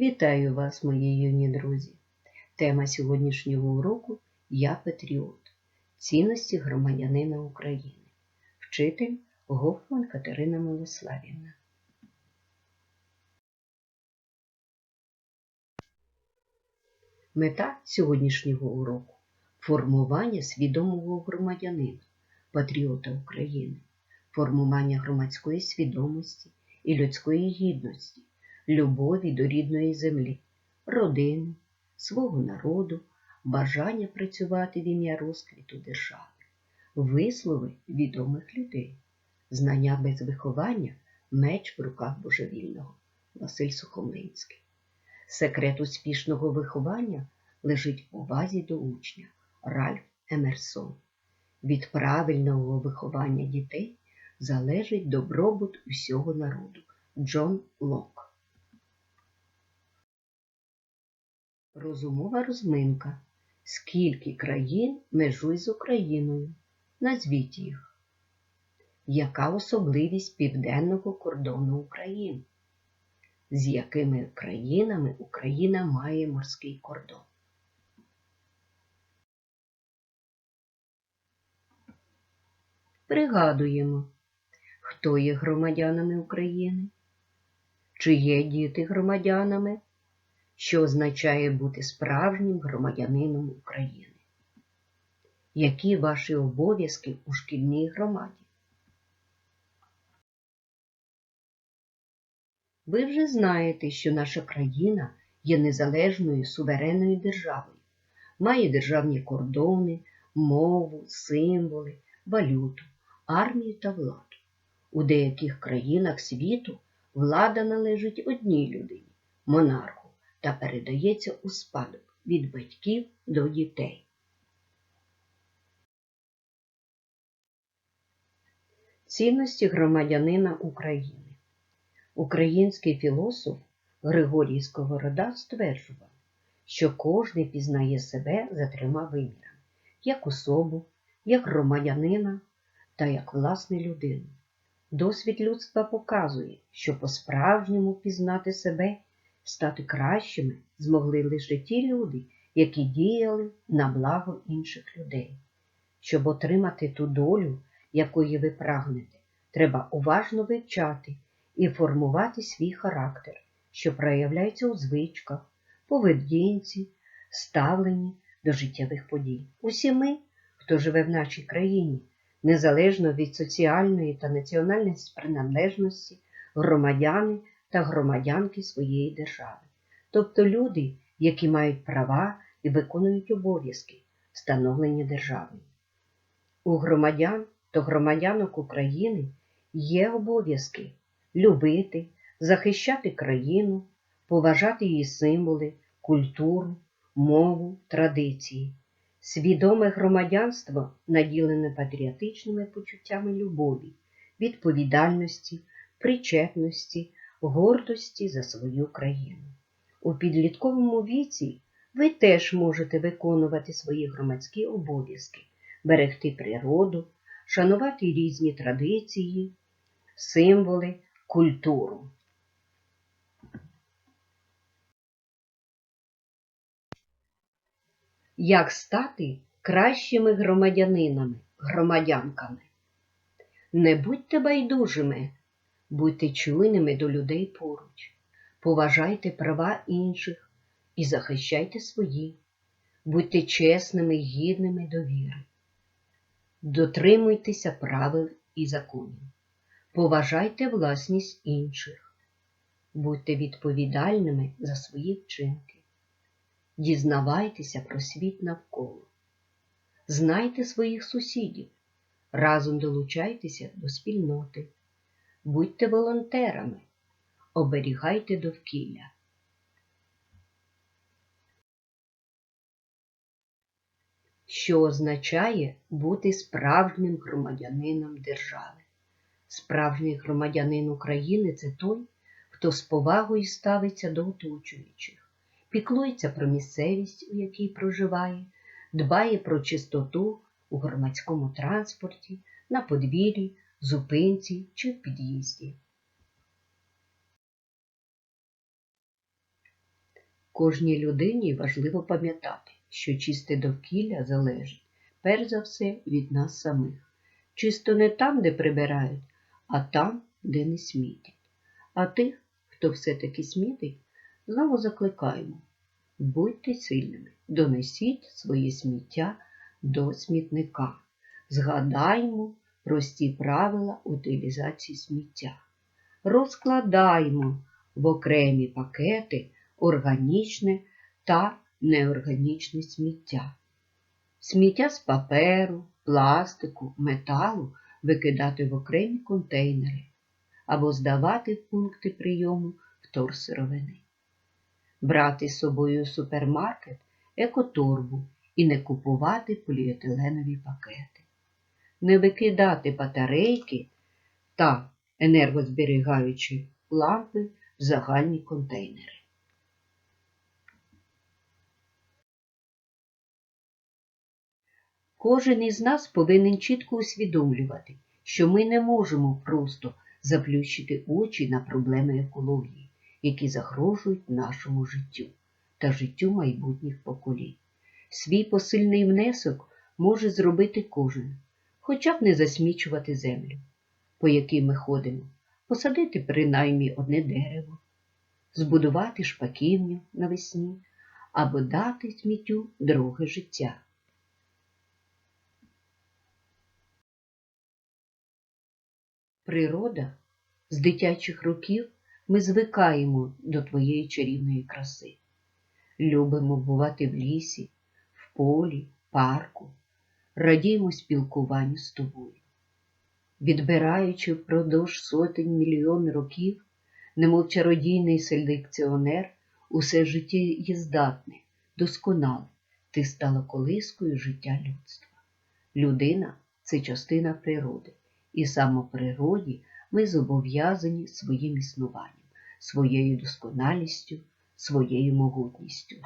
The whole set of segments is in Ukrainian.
Вітаю вас, мої юні друзі! Тема сьогоднішнього уроку Я Патріот. Цінності громадянина України. Вчитель Гофман Катерина Милославівна. Мета сьогоднішнього уроку формування свідомого громадянина, патріота України, формування громадської свідомості і людської гідності, любові до рідної землі, родини, свого народу, бажання працювати в ім'я розквіту держави, вислови відомих людей, знання без виховання, меч в руках божевільного Василь Сухомлинський. Секрет успішного виховання лежить в увазі до учня Ральф Емерсон. Від правильного виховання дітей залежить добробут усього народу Джон Лок. Розумова розминка. Скільки країн межує з Україною? Назвіть їх. Яка особливість південного кордону України? З якими країнами Україна має морський кордон? Пригадуємо, хто є громадянами України? Чи є діти громадянами? Що означає бути справжнім громадянином України? Які ваші обов'язки у шкільній громаді? Ви вже знаєте, що наша країна є незалежною суверенною державою, має державні кордони, мову, символи, валюту, армію та владу. У деяких країнах світу влада належить одній людині монарху та передається у спадок від батьків до дітей. Цінності громадянина України Український філософ Григорій Сковорода стверджував, що кожний пізнає себе за трьома вимірами як особу, як громадянина та як власне людину. Досвід людства показує, що по-справжньому пізнати себе, стати кращими змогли лише ті люди, які діяли на благо інших людей. Щоб отримати ту долю, якої ви прагнете, треба уважно вивчати і формувати свій характер, що проявляється у звичках, поведінці, ставленні до життєвих подій. Усі ми, хто живе в нашій країні, незалежно від соціальної та національної приналежності, громадяни та громадянки своєї держави, тобто люди, які мають права і виконують обов'язки, встановлені державою. У громадян та громадянок України є обов'язки любити, захищати країну, поважати її символи, культуру, мову, традиції. Свідоме громадянство наділене патріотичними почуттями любові, відповідальності, причетності, гордості за свою країну. У підлітковому віці ви теж можете виконувати свої громадські обов'язки, берегти природу, шанувати різні традиції, символи, культуру. Як стати кращими громадянинами, громадянками? Не будьте байдужими, будьте чуйними до людей поруч, поважайте права інших і захищайте свої, будьте чесними і гідними довіри. Дотримуйтеся правил і законів, поважайте власність інших, будьте відповідальними за свої вчинки. Дізнавайтеся про світ навколо. Знайте своїх сусідів, разом долучайтеся до спільноти, будьте волонтерами, оберігайте довкілля. Що означає бути справжнім громадянином держави? Справжній громадянин України це той, хто з повагою ставиться до оточуючих піклується про місцевість, у якій проживає, дбає про чистоту у громадському транспорті, на подвір'ї, зупинці чи в під'їзді. Кожній людині важливо пам'ятати, що чисте довкілля залежить перш за все від нас самих. Чисто не там, де прибирають, а там, де не смітять. А тих, хто все-таки смітить, знову закликаємо. Будьте сильними, донесіть своє сміття до смітника. Згадаймо прості правила утилізації сміття. Розкладаймо в окремі пакети органічне та неорганічне сміття. Сміття з паперу, пластику, металу викидати в окремі контейнери або здавати в пункти прийому вторсировини. Брати з собою супермаркет екоторбу і не купувати поліетиленові пакети, не викидати батарейки та енергозберігаючі лампи в загальні контейнери. Кожен із нас повинен чітко усвідомлювати, що ми не можемо просто заплющити очі на проблеми екології, які загрожують нашому життю та життю майбутніх поколінь. Свій посильний внесок може зробити кожен, хоча б не засмічувати землю, по якій ми ходимо, посадити принаймні одне дерево, збудувати шпаківню навесні або дати сміттю друге життя. Природа з дитячих років ми звикаємо до твоєї чарівної краси. Любимо бувати в лісі, в полі, парку, радіємо спілкуванню з тобою. Відбираючи впродовж сотень мільйон років, немов чародійний селекціонер, усе життя є здатне, досконале, ти стала колискою життя людства. Людина це частина природи, і саме природі ми зобов'язані своїм існуванням, своєю досконалістю, своєю могутністю.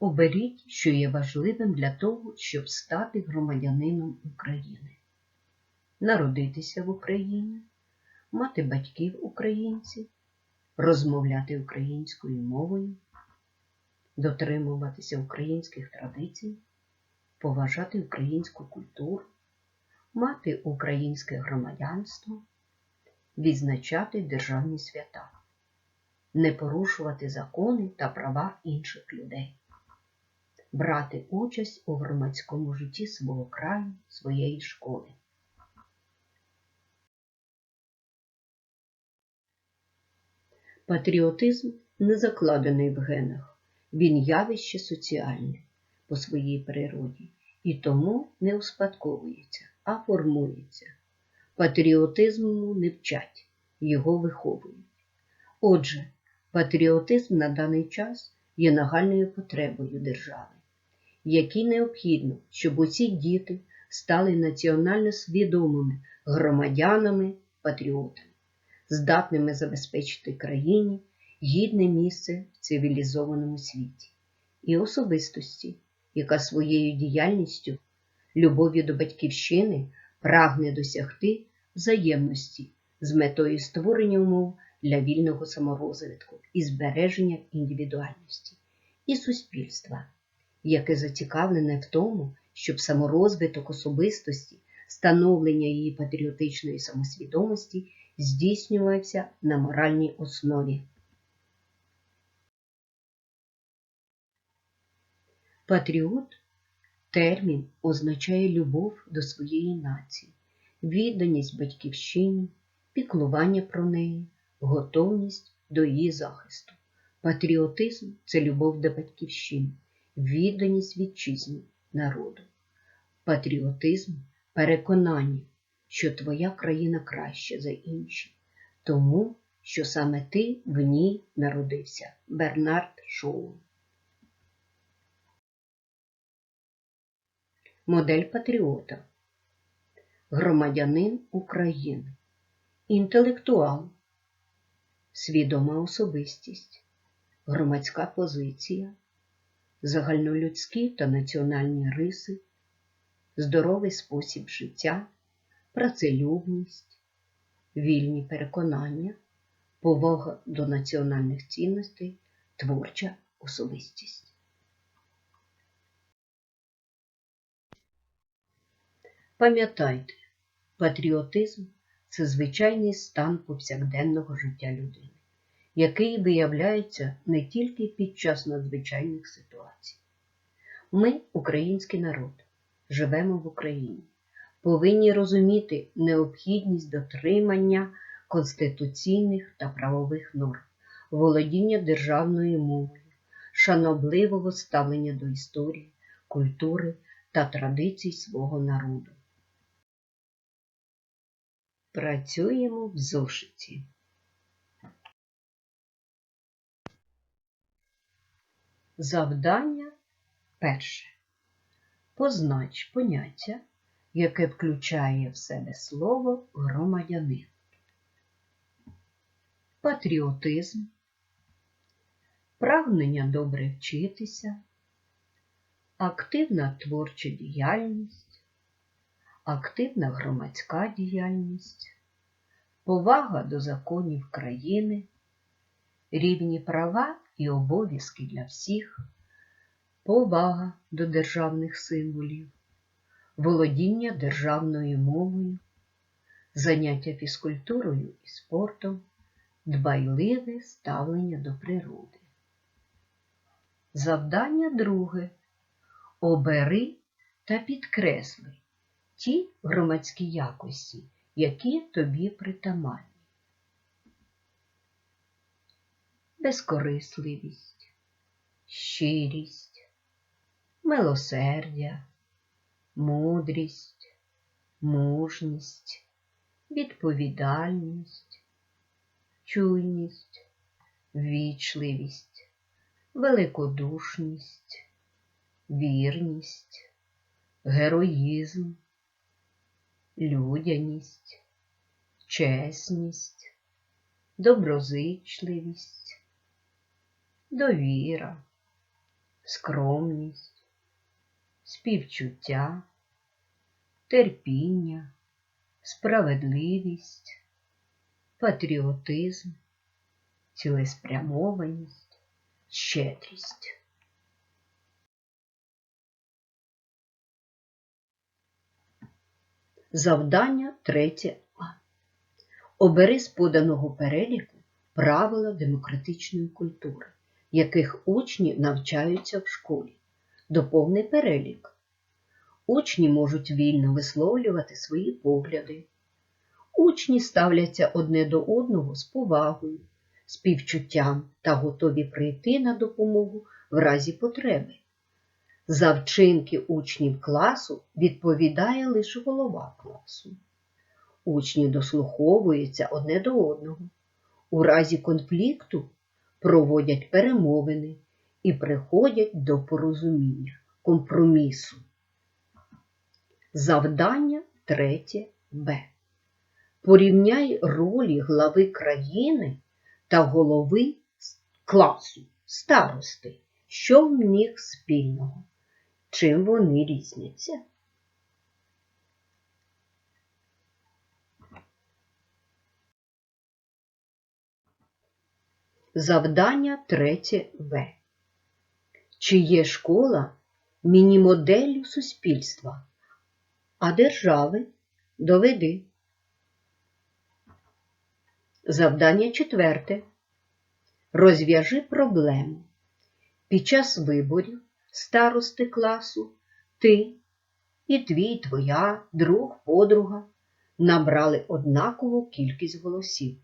Оберіть, що є важливим для того, щоб стати громадянином України, народитися в Україні, мати батьків українців, розмовляти українською мовою, дотримуватися українських традицій, поважати українську культуру, мати українське громадянство, відзначати державні свята, не порушувати закони та права інших людей брати участь у громадському житті свого краю, своєї школи. Патріотизм не закладений в генах, він явище соціальне по своїй природі і тому не успадковується, а формується. Патріотизму не вчать, його виховують. Отже, Патріотизм на даний час є нагальною потребою держави, якій необхідно, щоб усі діти стали національно свідомими громадянами, патріотами, здатними забезпечити країні гідне місце в цивілізованому світі і особистості, яка своєю діяльністю, любов'ю до батьківщини прагне досягти взаємності з метою створення умов для вільного саморозвитку і збереження індивідуальності і суспільства, яке зацікавлене в тому, щоб саморозвиток особистості, становлення її патріотичної самосвідомості здійснювався на моральній основі. Патріот термін означає любов до своєї нації, відданість батьківщині, піклування про неї, готовність до її захисту. Патріотизм це любов до батьківщини, відданість вітчизні народу. Патріотизм переконання, що твоя країна краща за інші, тому що саме ти в ній народився. Бернард Шоу. Модель патріота. Громадянин України. Інтелектуал. Свідома особистість. Громадська позиція. Загальнолюдські та національні риси. Здоровий спосіб життя. Працелюбність. Вільні переконання. Повага до національних цінностей. Творча особистість. Пам'ятайте, патріотизм це звичайний стан повсякденного життя людини, який виявляється не тільки під час надзвичайних ситуацій. Ми, український народ, живемо в Україні, повинні розуміти необхідність дотримання конституційних та правових норм, володіння державною мовою, шанобливого ставлення до історії, культури та традицій свого народу. Працюємо в зошиті. Завдання перше. Познач поняття, яке включає в себе слово громадянин. Патріотизм, прагнення добре вчитися, активна творча діяльність, активна громадська діяльність, повага до законів країни, рівні права і обов'язки для всіх, повага до державних символів, володіння державною мовою, заняття фізкультурою і спортом, дбайливе ставлення до природи. Завдання друге. Обери та підкресли ті громадські якості, які тобі притаманні. Безкорисливість, щирість, милосердя, мудрість, мужність, відповідальність, чуйність, вічливість, великодушність, вірність, героїзм, людяність, чесність, доброзичливість, довіра, скромність, співчуття, терпіння, справедливість, патріотизм, цілеспрямованість, щедрість. Завдання третє А. Обери з поданого переліку правила демократичної культури, яких учні навчаються в школі. Доповни перелік. Учні можуть вільно висловлювати свої погляди. Учні ставляться одне до одного з повагою, співчуттям та готові прийти на допомогу в разі потреби. За вчинки учнів класу відповідає лише голова класу. Учні дослуховуються одне до одного. У разі конфлікту проводять перемовини і приходять до порозуміння, компромісу. Завдання третє Б. Порівняй ролі глави країни та голови класу, старости, що в них спільного, чим вони різняться. Завдання третє В. Чи є школа міні-моделлю суспільства, а держави доведи. Завдання четверте. Розв'яжи проблему. Під час виборів старости класу ти і твій, твоя, друг, подруга набрали однакову кількість голосів.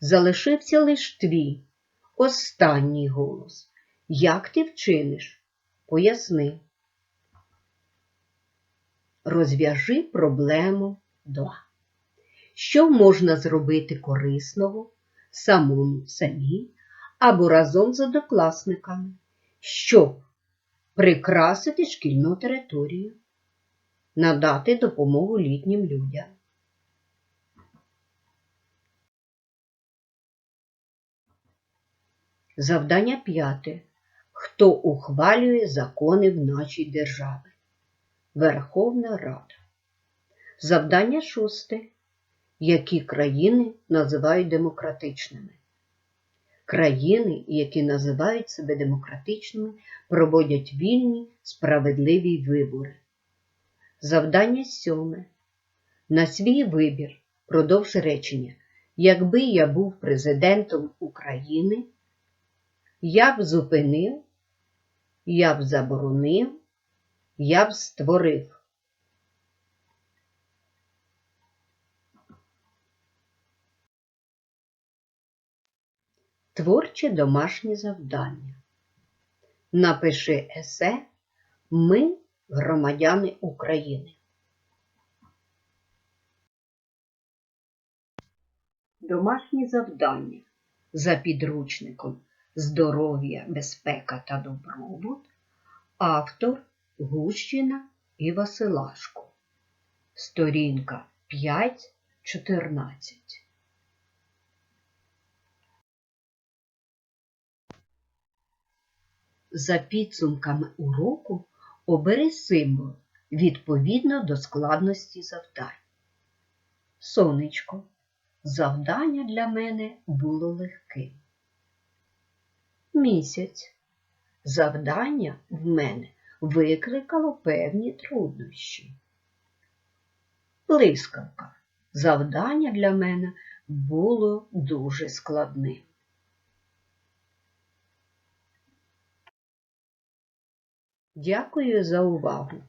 Залишився лиш твій останній голос. Як ти вчиниш? Поясни. Розв'яжи проблему 2. Що можна зробити корисного самому самі або разом з однокласниками, щоб прикрасити шкільну територію, надати допомогу літнім людям. Завдання п'яте. Хто ухвалює закони в нашій державі? Верховна Рада. Завдання шосте. Які країни називають демократичними? Країни, які називають себе демократичними, проводять вільні, справедливі вибори. Завдання сьоме. На свій вибір продовж речення. Якби я був президентом України, я б зупинив, я б заборонив, я б створив. Творче домашнє завдання. Напиши есе Ми громадяни України. Домашнє завдання за підручником Здоров'я, безпека та добробут. Автор Гущина і Василашко. Сторінка 5.14. За підсумками уроку обери символ відповідно до складності завдань. Сонечко. Завдання для мене було легким. Місяць. Завдання в мене викликало певні труднощі. Блискавка. Завдання для мене було дуже складним. Дякую за увагу!